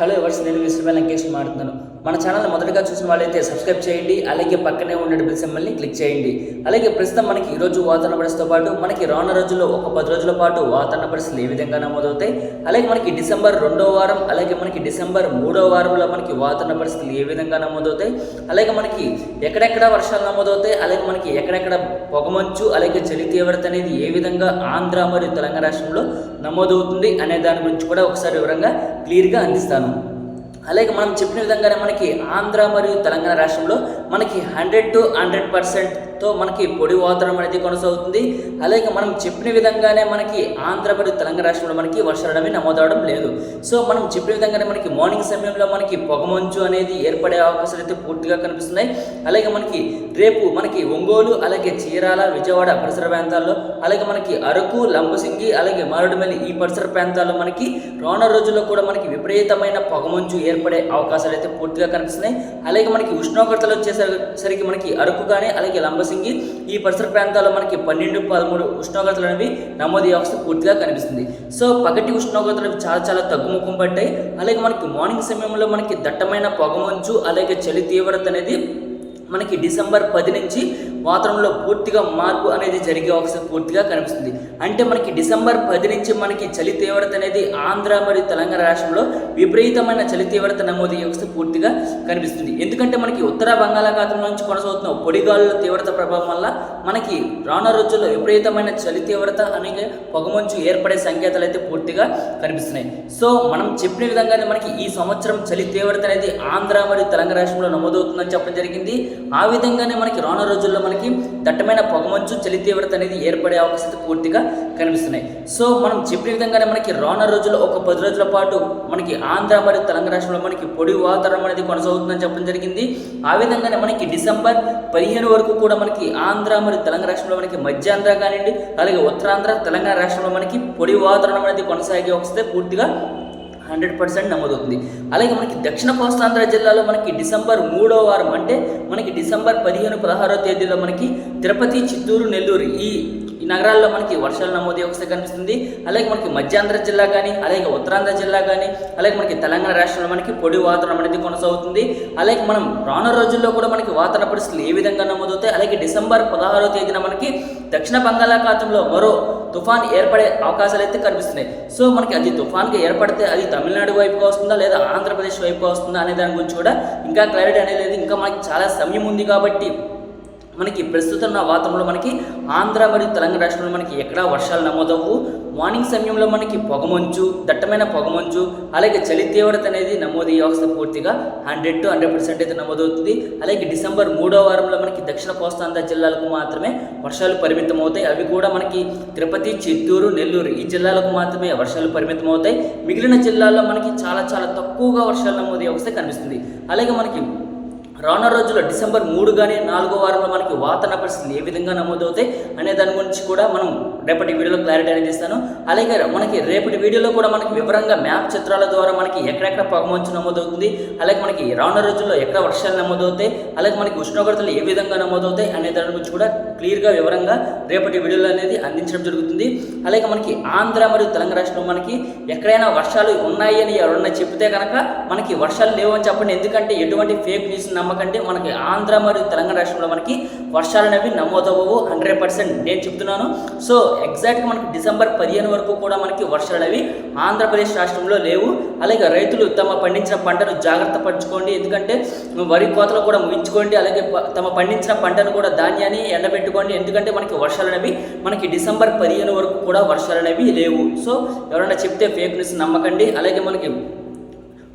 Hello ఎవర్స్ నేను mister Lankesh మాట్లాడుతున్నాను మన ఛానల్ మొదటగా చూసిన వాళ్ళైతే సబ్స్క్రైబ్ చేయండి అలాగే పక్కనే ఉన్న బెల్ సింబల్ని క్లిక్ చేయండి. అలాగే ప్రస్తుతం మనకి ఈరోజు వాతావరణ పరిస్థితితో పాటు మనకి రానున్న రోజుల్లో ఒక పది రోజుల పాటు వాతావరణ పరిస్థితులు ఏ విధంగా నమోదవుతాయి? అలాగే మనకి డిసెంబర్ రెండో వారం అలాగే మనకి డిసెంబర్ మూడో వారంలో మనకి వాతావరణ పరిస్థితులు ఏ విధంగా నమోదవుతాయి? అలాగే మనకి ఎక్కడెక్కడ వర్షాలు నమోదవుతాయి? అలాగే మనకి ఎక్కడెక్కడ పొగమంచు అలాగే చలి తీవ్రత అనేది ఏ విధంగా ఆంధ్ర మరియు తెలంగాణ రాష్ట్రంలో నమోదవుతుంది అనే దాని గురించి కూడా ఒకసారి వివరంగా క్లియర్గా అందిస్తాను. అలాగే మనం చెప్పిన విధంగానే మనకి ఆంధ్ర మరియు తెలంగాణ రాష్ట్రంలో మనకి హండ్రెడ్ టు హండ్రెడ్ పర్సెంట్ తో మనకి పొడి వాతావరణం అనేది కొనసాగుతుంది. అలాగే మనం చెప్పిన విధంగానే మనకి ఆంధ్ర మరియు తెలంగాణ రాష్ట్రంలో మనకి వర్షాలు అనేవి నమోదవడం లేదు. సో మనం చెప్పిన విధంగానే మనకి మార్నింగ్ సమయంలో మనకి పొగమంచు అనేది ఏర్పడే అవకాశాలు అయితే పూర్తిగా కనిపిస్తున్నాయి. అలాగే మనకి రేపు మనకి ఒంగోలు అలాగే చీరాల విజయవాడ పరిసర ప్రాంతాల్లో అలాగే మనకి అరకు లంబసింగి అలాగే మారుడుమల్లి ఈ పరిసర ప్రాంతాల్లో మనకి రానున్న రోజుల్లో కూడా మనకి విపరీతమైన పొగమంచు ఏర్పడే అవకాశాలు అయితే పూర్తిగా కనిపిస్తున్నాయి. అలాగే మనకి ఉష్ణోగ్రతలు వచ్చేసరికి మనకి అరకు కానీ అలాగే లంబసింగి ఈ పరిసర ప్రాంతాల్లో మనకి పన్నెండు పదమూడు ఉష్ణోగ్రతలు అనేవి నమోదు అవస్థ పూర్తిగా కనిపిస్తుంది. సో పగటి ఉష్ణోగ్రతలు చాలా చాలా తగ్గుముఖం పట్టాయి అలాగే మనకి మార్నింగ్ సమయంలో మనకి దట్టమైన పొగమంచు అలాగే చలి తీవ్రత అనేది మనకి డిసెంబర్ పది నుంచి వాతావరణంలో పూర్తిగా మార్పు అనేది జరిగే అవకాశం పూర్తిగా కనిపిస్తుంది. అంటే మనకి డిసెంబర్ పది నుంచి మనకి చలి తీవ్రత అనేది ఆంధ్ర మరియు తెలంగాణ రాష్ట్రంలో విపరీతమైన చలి తీవ్రత నమోదు అవకాశం పూర్తిగా కనిపిస్తుంది. ఎందుకంటే మనకి ఉత్తర బంగాళాఖాతం నుంచి కొనసాగుతున్న పొడిగాలుల తీవ్రత ప్రభావం వల్ల మనకి రానున్న రోజుల్లో విపరీతమైన చలి తీవ్రత అనేది పొగమంచు ఏర్పడే సంకేతాలు అయితే పూర్తిగా కనిపిస్తున్నాయి. సో మనం చెప్పిన విధంగానే మనకి ఈ సంవత్సరం చలి తీవ్రత అనేది ఆంధ్ర మరియు తెలంగాణ రాష్ట్రంలో నమోదవుతుందని చెప్పడం జరిగింది. ఆ విధంగానే మనకి రానున్న రోజుల్లో మనకి దట్టమైన పొగమంచు చలి తీవ్రత అనేది ఏర్పడే అవకాశాలు పూర్తిగా కనిపిస్తున్నాయి. సో మనం చెప్పిన విధంగానే మనకి రానున్న రోజుల్లో ఒక పది రోజుల పాటు మనకి ఆంధ్ర మరియు తెలంగాణ రాష్ట్రంలో మనకి పొడి వాతావరణం అనేది కొనసాగుతుందని చెప్పడం జరిగింది. ఆ విధంగానే మనకి డిసెంబర్ పదిహేను వరకు కూడా మనకి ఆంధ్ర మరియు తెలంగాణ రాష్ట్రంలో మనకి మధ్యాంధ్ర కానివ్వండి అలాగే ఉత్తరాంధ్ర తెలంగాణ రాష్ట్రంలో మనకి పొడి వాతావరణం అనేది కొనసాగే వస్తే పూర్తిగా హండ్రెడ్ పర్సెంట్ నమోదవుతుంది. అలాగే మనకి దక్షిణ కోస్తాంధ్ర జిల్లాలో మనకి డిసెంబర్ మూడో వారం అంటే మనకి డిసెంబర్ పదిహేను పదహారో తేదీలో మనకి తిరుపతి చిత్తూరు నెల్లూరు ఈ ఈ నగరాల్లో మనకి వర్షాలు నమోదు వ్యవస్థ కనిపిస్తుంది. అలాగే మనకి మధ్యాంధ్ర జిల్లా కానీ అలాగే ఉత్తరాంధ్ర జిల్లా కానీ అలాగే మనకి తెలంగాణ రాష్ట్రంలో మనకి పొడి వాతావరణం అనేది కొనసాగుతుంది. అలాగే మనం రానున్న రోజుల్లో కూడా మనకి వాతావరణ పరిస్థితులు ఏ విధంగా నమోదవుతాయి? అలాగే డిసెంబర్ పదహారో తేదీన మనకి దక్షిణ బంగాళాఖాతంలో మరో తుఫాన్ ఏర్పడే అవకాశాలు అయితే కనిపిస్తున్నాయి. సో మనకి అది తుఫాన్గా ఏర్పడితే అది తమిళనాడు వైపుగా వస్తుందా లేదా ఆంధ్రప్రదేశ్ వైపుగా వస్తుందా అనే దాని గురించి కూడా ఇంకా క్లారిటీ అనేది ఇంకా మనకి చాలా సమయం ఉంది కాబట్టి మనకి ప్రస్తుతం ఉన్న వాతావరణంలో మనకి ఆంధ్ర మరియు తెలంగాణ రాష్ట్రంలో మనకి ఎక్కడా వర్షాలు నమోదవు మార్నింగ్ సమయంలో మనకి పొగమంచు దట్టమైన పొగమంచు అలాగే చలి తీవ్రత అనేది నమోదు వ్యవస్థ పూర్తిగా హండ్రెడ్ టు హండ్రెడ్ పర్సెంట్ అయితే నమోదవుతుంది. అలాగే డిసెంబర్ మూడో వారంలో మనకి దక్షిణ కోస్తాంధ్ర జిల్లాలకు మాత్రమే వర్షాలు పరిమితం అవుతాయి అవి కూడా మనకి తిరుపతి చిత్తూరు నెల్లూరు ఈ జిల్లాలకు మాత్రమే వర్షాలు పరిమితం అవుతాయి మిగిలిన జిల్లాల్లో మనకి చాలా చాలా తక్కువగా వర్షాలు నమోదు వ్యవస్థ కనిపిస్తుంది. అలాగే మనకి రానున్న రోజుల్లో డిసెంబర్ మూడు కానీ నాలుగో వారంలో మనకి వాతావరణ పరిస్థితులు ఏ విధంగా నమోదవుతాయి అనే దాని గురించి కూడా మనం రేపటి వీడియోలో క్లారిటీ అనేది ఇస్తాను. అలాగే మనకి రేపటి వీడియోలో కూడా మనకి వివరంగా మ్యాప్ చిత్రాల ద్వారా మనకి ఎక్కడెక్కడ పొగమంచు నమోదవుతుంది అలాగే మనకి రానున్న రోజుల్లో ఎక్కడ వర్షాలు నమోదవుతాయి అలాగే మనకి ఉష్ణోగ్రతలు ఏ విధంగా నమోదవుతాయి అనే దాని గురించి కూడా క్లియర్గా వివరంగా రేపటి వీడియోలో అనేది అందించడం జరుగుతుంది. అలాగే మనకి ఆంధ్ర మరియు తెలంగాణ రాష్ట్రంలో మనకి ఎక్కడైనా వర్షాలు ఉన్నాయి అని ఎవరన్నా చెప్తే కనుక మనకి వర్షాలు లేవని చెప్పండి. ఎందుకంటే ఎటువంటి ఫేక్ న్యూస్ నమ్మకంటే మనకి ఆంధ్ర మరియు తెలంగాణ రాష్ట్రంలో మనకి వర్షాలు అనేవి నమోదవ్వవు హండ్రెడ్ పర్సెంట్ నేను చెప్తున్నాను. సో ఎగ్జాక్ట్గా మనకి డిసెంబర్ పదిహేను వరకు కూడా మనకి వర్షాలు అనేవి ఆంధ్రప్రదేశ్ రాష్ట్రంలో లేవు. అలాగే రైతులు తమ పండించిన పంటను జాగ్రత్త పరచుకోండి. ఎందుకంటే వరి కోతలు కూడా ముగించుకోండి. అలాగే తమ పండించిన పంటను కూడా ధాన్యాన్ని ఎండబెట్టుకోండి. ఎందుకంటే మనకి వర్షాలు అనేవి మనకి డిసెంబర్ పదిహేను వరకు కూడా వర్షాలు అనేవి లేవు. సో ఎవరైనా చెప్తే ఫేక్ న్యూస్ నమ్మకండి. అలాగే మనకి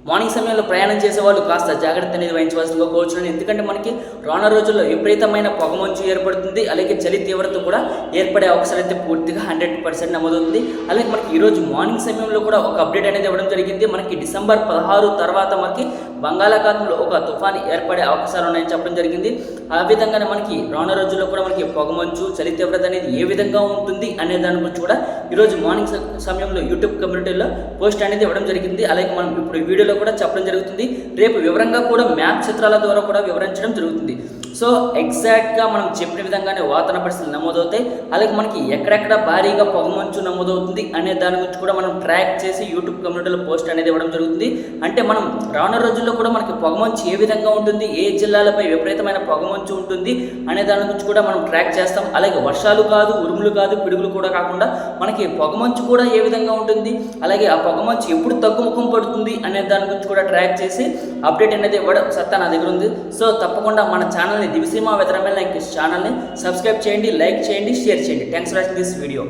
మార్నింగ్ సమయంలో ప్రయాణం చేసే వాళ్ళు కాస్త జాగ్రత్త అనేది వహించవలసిందిగా కోరుచున్నాను. ఎందుకంటే మనకి రానున్న రోజుల్లో విపరీతమైన పొగమంచు ఏర్పడుతుంది. అలాగే చలి తీవ్రత కూడా ఏర్పడే అవకాశాలు అయితే పూర్తిగా హండ్రెడ్ పర్సెంట్ నమోదవుతుంది. అలాగే మనకి ఈరోజు మార్నింగ్ సమయంలో కూడా ఒక అప్డేట్ అనేది ఇవ్వడం జరిగింది. మనకి డిసెంబర్ పదహారు తర్వాత మనకి బంగాళాఖాతంలో ఒక తుఫాన్ ఏర్పడే అవకాశాలు ఉన్నాయని చెప్పడం జరిగింది. ఆ విధంగానే మనకి రానున్న రోజుల్లో కూడా మనకి పొగమంచు చలి తీవ్రత అనేది ఏ విధంగా ఉంటుంది అనే దాని గురించి కూడా ఈరోజు మార్నింగ్ సమయంలో యూట్యూబ్ కమ్యూనిటీలో పోస్ట్ అనేది ఇవ్వడం జరిగింది. అలాగే మనం ఇప్పుడు వీడియోలో వీడియోలో కూడా చెప్పడం జరుగుతుంది. రేపు వివరంగా కూడా మ్యాప్ చిత్రాల ద్వారా కూడా వివరించడం జరుగుతుంది. సో ఎగ్జాక్ట్గా మనం చెప్పిన విధంగానే వాతావరణ పరిస్థితులు నమోదవుతాయి. అలాగే మనకి ఎక్కడెక్కడ భారీగా పొగమంచు నమోదవుతుంది అనే దాని గురించి కూడా మనం ట్రాక్ చేసి యూట్యూబ్ కమ్యూనిటీలో పోస్ట్ అనేది ఇవ్వడం జరుగుతుంది. అంటే మనం రానున్న రోజుల్లో కూడా మనకి పొగమంచు ఏ విధంగా ఉంటుంది ఏ జిల్లాలపై విపరీతమైన పొగమంచు ఉంటుంది అనే దాని గురించి కూడా మనం ట్రాక్ చేస్తాం. అలాగే వర్షాలు కాదు ఉరుములు కాదు పిడుగులు కూడా కాకుండా మనకి పొగమంచు కూడా ఏ విధంగా ఉంటుంది అలాగే ఆ పొగమంచు ఎప్పుడు తగ్గుముఖం పడుతుంది అనే దాని గురించి కూడా ట్రాక్ చేసి అప్డేట్ అనేది ఇవ్వడం సత్తా నా దగ్గర ఉంది. సో తప్పకుండా మన ఛానల్ని దివిసీమా వెతరమైన ఛానల్ని సబ్స్క్రైబ్ చేయండి లైక్ చేయండి షేర్ చేయండి. Thanks for watching this video